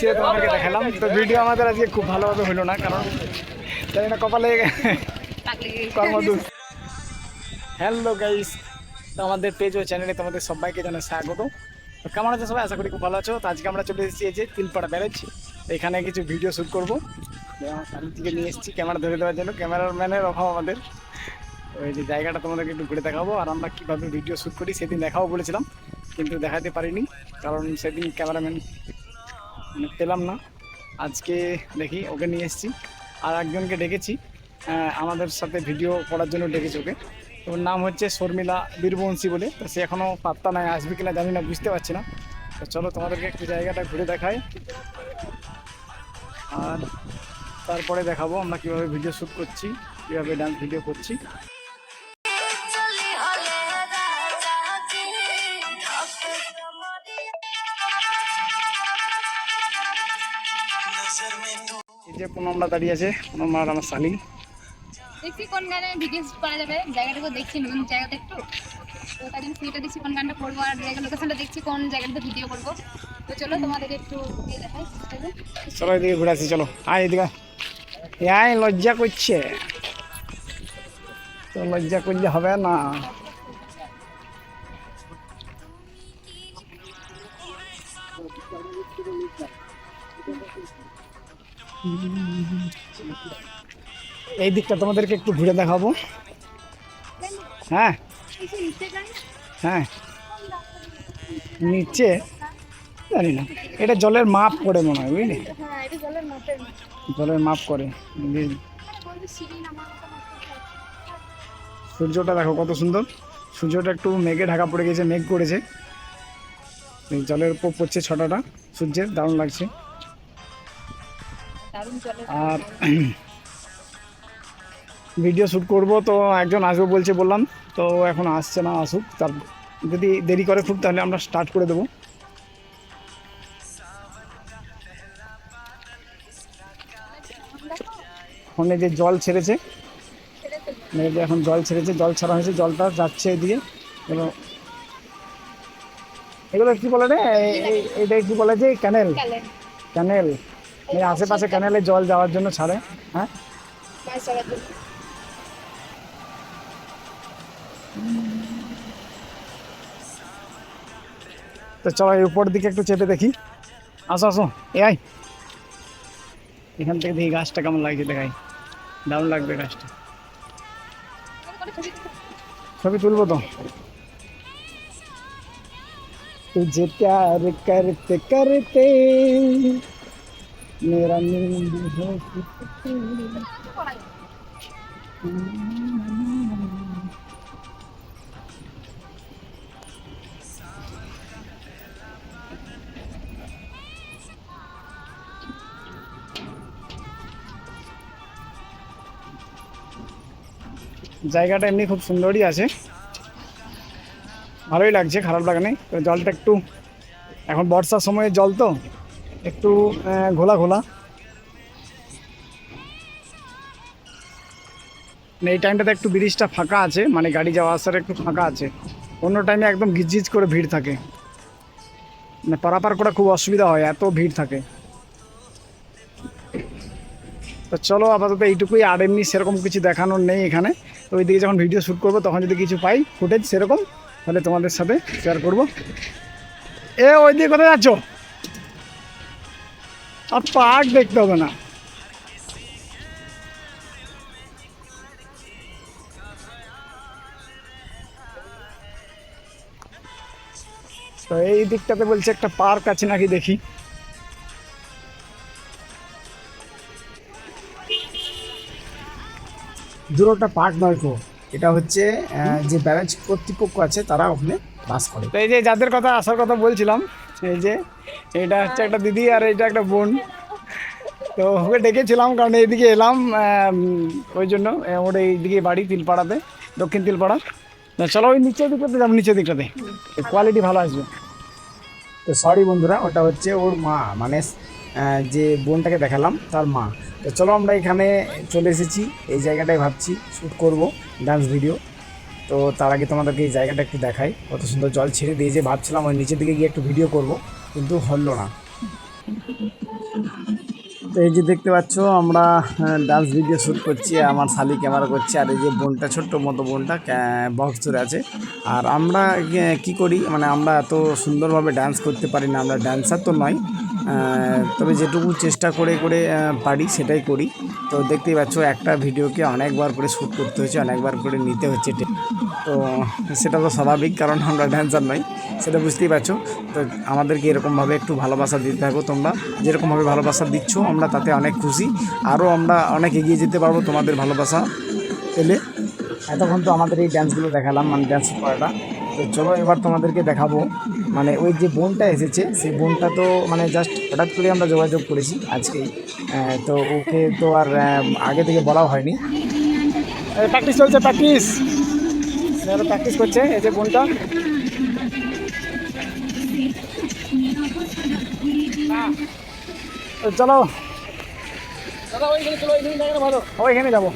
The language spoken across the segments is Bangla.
মিশিয়ে তোমাদেরকে দেখালাম। তো ভিডিও আমাদের আজকে খুব ভালোভাবে হলো না, কারণ জানি না কপালে কর্মদূত হ্যালো গাইস তো আমাদের পেজ ও চ্যানেলে তোমাদের সবাইকে জানাই স্বাগত তো কেমন আছে সবাই? আশা করি খুব ভালো আছো। তো আজকে আমরা চলে এসেছি এই যে তিলপাড়া ব্যারেজ। এখানে কিছু ভিডিও শ্যুট করব। আমার সামনে থেকে নিয়ে এসেছি ক্যামেরা ধরে দেওয়ার জন্য। ক্যামেরাম্যানের অভাব আমাদের। ওই যে জায়গাটা তোমাদেরকে একটু ঘুরে দেখাবো, আর আমরা কীভাবে ভিডিও শ্যুট করি সেদিন দেখাবো বলেছিলাম, কিন্তু দেখাতে পারিনি, কারণ সেদিন ক্যামেরাম্যান মানে পেলাম না। আজকে দেখি ওকে নিয়ে এসেছি। আর একজনকে ডেকেছি। আমাদের সাথে ভিডিও করার জন্য ডেকেছি ওকে। ওর নাম হচ্ছে শর্মিলা বীরবংশী বলে। তো সে এখনও পাত্তা নাই, আসবে কিনা জানি না, বুঝতে পারছি না। তো চলো তোমাদেরকে একটু জায়গাটা ঘুরে দেখাই। আর তারপরে দেখাবো আমরা কীভাবে ভিডিও শ্যুট করছি, কীভাবে ডান্স ভিডিও করছি। এই যে পুনমরা দাঁড়িয়ে আছে পুনম আর আমার শালি। দেখছি কোন গানে ভিডিও করা যাবে জায়গাটাকে দেখছি নতুন জায়গাটা একটু। তো তার জন্য ফ্রিটা দেখছি কোন গানটা করব আর জায়গা লোকেশনটা দেখছি কোন জায়গাটাতে ভিডিও করব। তো চলো তোমাদের একটু দেখাই চলো এদিকে ঘুরে আসি চলো। আয় এদিকে আয় লজ্জা করছে। তো লজ্জা করলে হবে না। এই দিকটা তোমাদেরকে একটু ঘুরে দেখাবো। হ্যাঁ। হ্যাঁ। নিচে? জানি না। এটা জলের মাপ করে মনে হয়, বুঝলি? জলের মাপ করে। সূর্যটা দেখো কত সুন্দর। সূর্যটা একটু মেঘে ঢাকা পড়ে গেছে মেঘ করেছে। জলের উপর পড়ছে ছটাটা। সূর্যের দারুণ লাগছে। ভিডিও শ্যুট করব তো একজন আসবে বলছে বললাম তো এখন আসছে না আসুক তার যদি দেরি করে খুব তাহলে আমরা স্টার্ট করে দেবো। ফোনে যে জল ছেড়েছে এখন জল ছেড়েছে জল ছাড়া হয়েছে জলটা যাচ্ছে এদিকে এগুলো এগুলো কি বলে রে? এটা কি বলে যে ক্যানেল। ক্যানেল। এই আশেপাশে ক্যানেলে জল যাওয়ার জন্য ছাড়ে হ্যাঁ মাছ চলার জন্য তো চলো এই উপর দিকে একটু চেপে দেখি আসো আসো এ আই এখান থেকে দেখি গাছটা কেমন লাগছে দেখাই দারুণ লাগবে গাছটা ছবি তুলবো তো तुझे प्यार करते करते मेरा नींद हो चुकी। জায়গাটা এমনি খুব সুন্দরই আছে ভালোই লাগছে খারাপ লাগে নাই তো জলটা একটু এখন বর্ষার সময়ে জল তো একটু ঘোলা ঘোলা। মানে এই টাইমটাতে একটু ব্রিজটা ফাঁকা আছে মানে গাড়ি যাওয়া আসার একটু ফাঁকা আছে। অন্য টাইমে একদম গিজগিজ করে ভিড় থাকে। মানে পারাপার করা খুব অসুবিধা হয়, এত ভিড় থাকে। তো চলো আপাতত এইটুকুই, আর এমনি সেরকম কিছু দেখানোর নেই এখানে। তো ওইদিকে যখন ভিডিও শ্যুট করব, তখন যদি কিছু পাই ফুটেজ সেরকম, তাহলে তোমাদের সাথে শেয়ার করব। এ, ওইদিকে কোথায় যাচ্ছ? আর পার্ক দেখতে হবে না। তো এই দিকটাতে বলছে একটা পার্ক আছে নাকি দেখি। দুটোটা পার্ট নয় এটা হচ্ছে যে ব্যারাজ কর্তৃপক্ষ আছে, তারা ওখানে বাস করে। তো এই যে যাদের কথা আসার কথা বলছিলাম এই যে, এটা হচ্ছে একটা দিদি আর এটা একটা বোন। তো ওকে ডেকেছিলাম কারণ এইদিকে এলাম ওই জন্য ওর এইদিকে বাড়ি, তিলপাড়াতে, দক্ষিণ তিলপাড়া। তো চলো ওই নিচের দিকটাতে যাব, নিচের দিকটাতে। কোয়ালিটি ভালো আসবে। তো সরি বন্ধুরা, ওটা হচ্ছে ওর মা মানে যে বোনটাকে দেখালাম, তার মা। তো চলো আমরা এখানে চলে এসেছি, এই জায়গাটায় ভাবছি শ্যুট করব ডান্স ভিডিও তো তার আগে তোমাদেরকে এই জায়গাটা একটু দেখাই। কত সুন্দর জল ছেড়ে দিয়ে যে ভাবছিলাম ওই নিচের দিকে গিয়ে একটু ভিডিও করব, কিন্তু হলো না। তো এই যে দেখতে পাচ্ছ, আমরা ডান্স ভিডিও শ্যুট করছি, আমার শালি ক্যামেরা করছে, আর এই যে বোনটা, ছোট্ট মতো বোনটা বক্স ধরে আছে। আর আমরা কি করি মানে আমরা এত সুন্দরভাবে ডান্স করতে পারি না, আমরা ড্যান্সার তো নয় তবে যেটুকু চেষ্টা করে করে পারি সেটাই করি। তো দেখতেই পাচ্ছ, একটা ভিডিওকে অনেকবার করে শ্যুট করতে হচ্ছে অনেকবার করে নিতে হচ্ছে তো সেটা তো স্বাভাবিক, কারণ আমরা ড্যান্সার নই, সেটা বুঝতেই পারছ তো আমাদেরকে এরকমভাবে একটু ভালোবাসা দিতে থাকো তোমরা। যেরকমভাবে ভালোবাসা দিচ্ছ, আমরা তাতে অনেক খুশি। আরও আমরা অনেক এগিয়ে যেতে পারব তোমাদের ভালোবাসা পেলে। এতক্ষণ তো আমাদের এই ড্যান্সগুলো দেখালাম মানে ড্যান্স করাটা। তো চলো এবার তোমাদেরকে দেখাবো। মানে ওই যে বোনটা এসেছে সেই বোনটা তো মানে জাস্ট হঠাৎ করে আমরা যোগাযোগ করেছি আজকেই। তো ওকে তো আর আগে থেকে বলাও হয়নি। প্র্যাকটিস চলছে প্র্যাকটিস প্র্যাকটিস করছে এই যে বোনটা। তো চলো। ওইখানে যাব।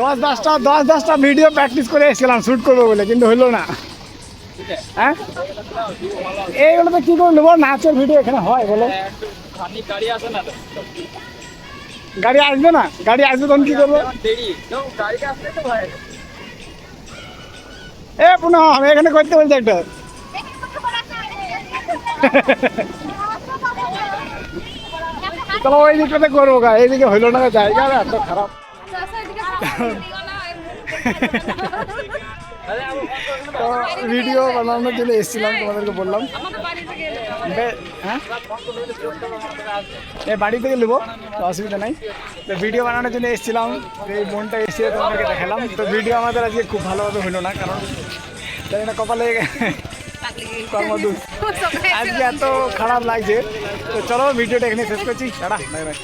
দশ দশটা দশ দশটা ভিডিও প্র্যাকটিস করে এসেছিলাম শ্যুট করব বলে কিন্তু হইল না। হ্যাঁ? এইগুলো তো কী করে নেব? নাচের ভিডিও এখানে হয় বলো। গাড়ি আসবে না? গাড়ি আসবে তখন কি করব? এ পুনঃ এখানে করতে বলছি একটা। চলো ওই দিকটাতে করব গা। এইদিকে হইল না, জায়গা এত খারাপ। তো ভিডিও বানানোর জন্য এসেছিলাম, তোমাদেরকে বললাম। হ্যাঁ? এ, বাড়ি থেকে নেব, তো অসুবিধা নাই। তো ভিডিও বানানোর জন্য এসেছিলাম এই মনটা এসে তোমাদেরকে দেখালাম। তো ভিডিও আমাদের আজকে খুব ভালোভাবে হলো না, কারণ জানি না কপালে কর্মদূত আজকে এত খারাপ লাগছে। তো চলো, ভিডিওটা এখানে শেষ করছি। Tata bye bye.